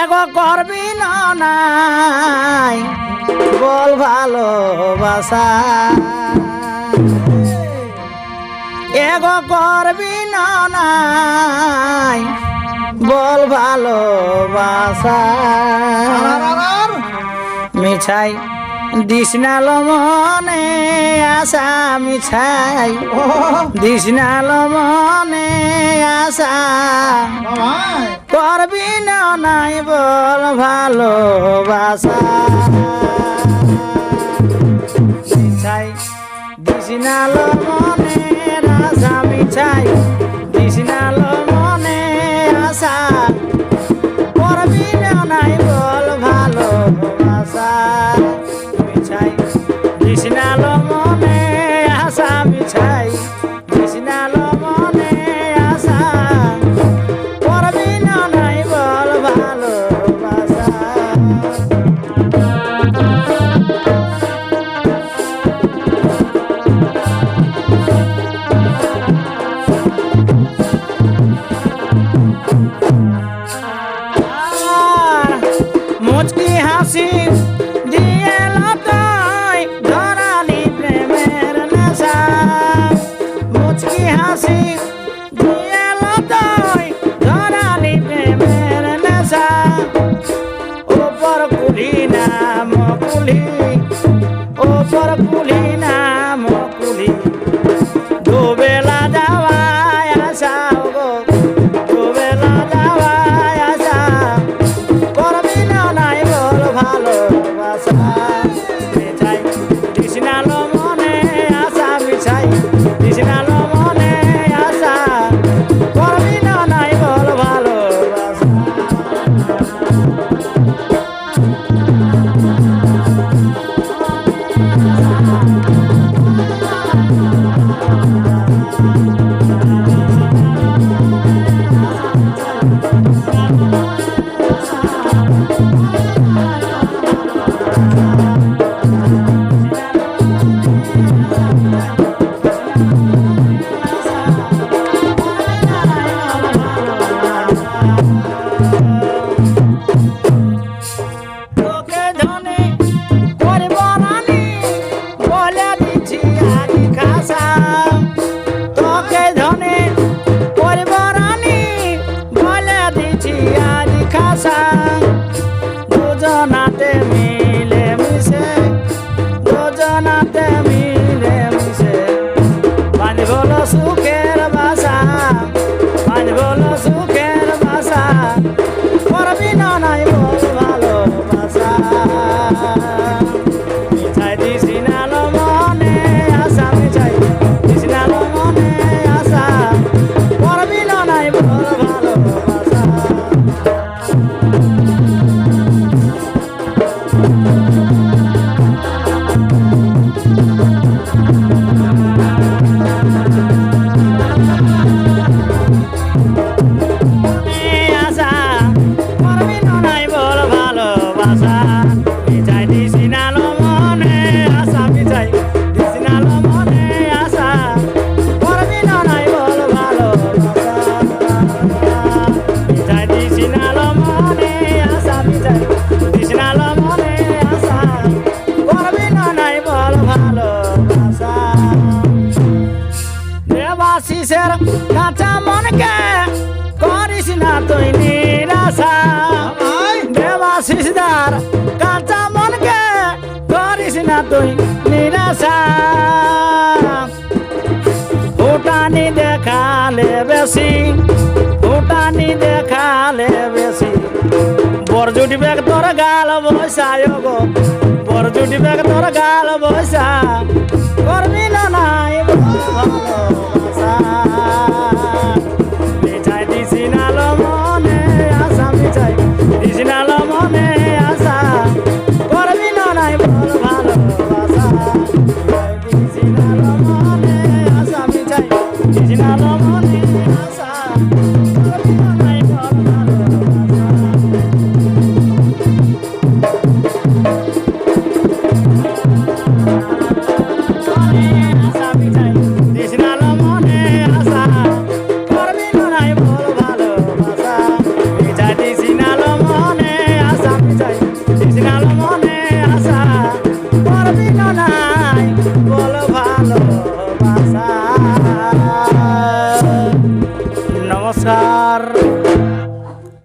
এগো করবি নাই বল ভালোবাসা। এগো করবি নাই বল ভালোবাসা। মিঠাই দিশনাল মনে আশা ছাই দিশনাল মনে আশা করবি নাই বল ভালোবাসা। মিছাই দিশনাল মনে আশা মিছাই দিশনাল Música কিসের কাঁচা মনকে করিস না তুই নিরাশা। দেবাশিস দার কাঁচা মনকে করিস না তুই নিরাশা। ফুটানি দেখালে বেশি ফুটানি দেখালে বেশি। বর জুটি ব্যাগ তোর গাল বৈশা গো। বর জুটি ব্যাগ তোর গাল বৈশা করবি না নাই